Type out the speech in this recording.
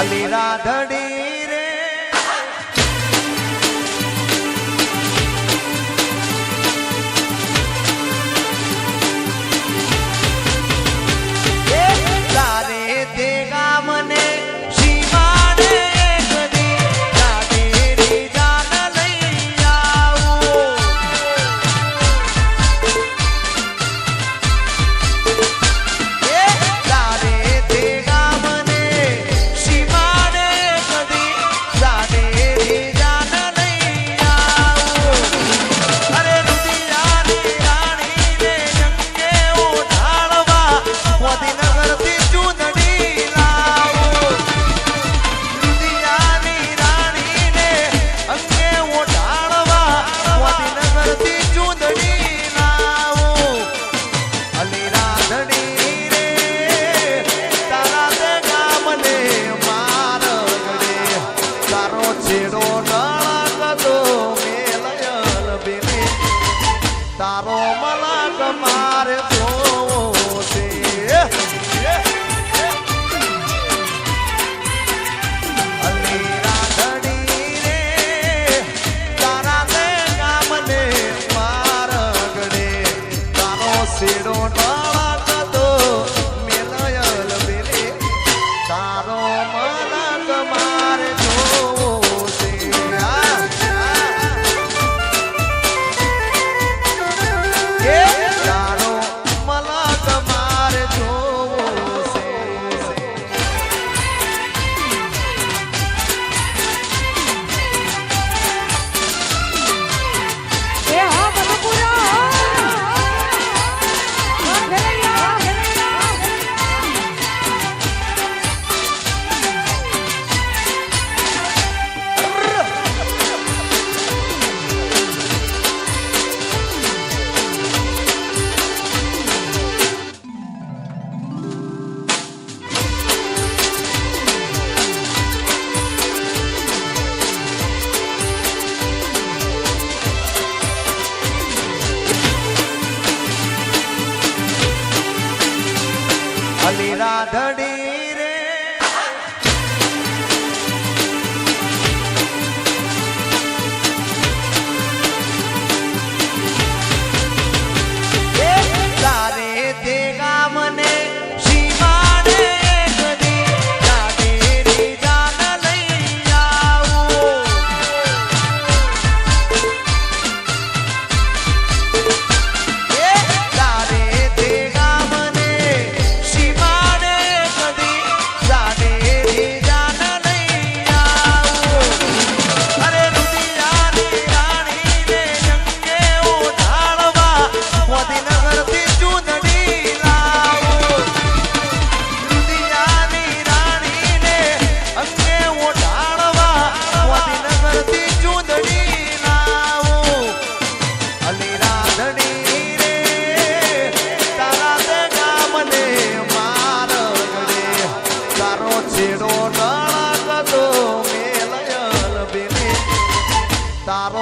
અલી રાધડી રાધડી તારો છેડો કદો મેલયલ બેને તારો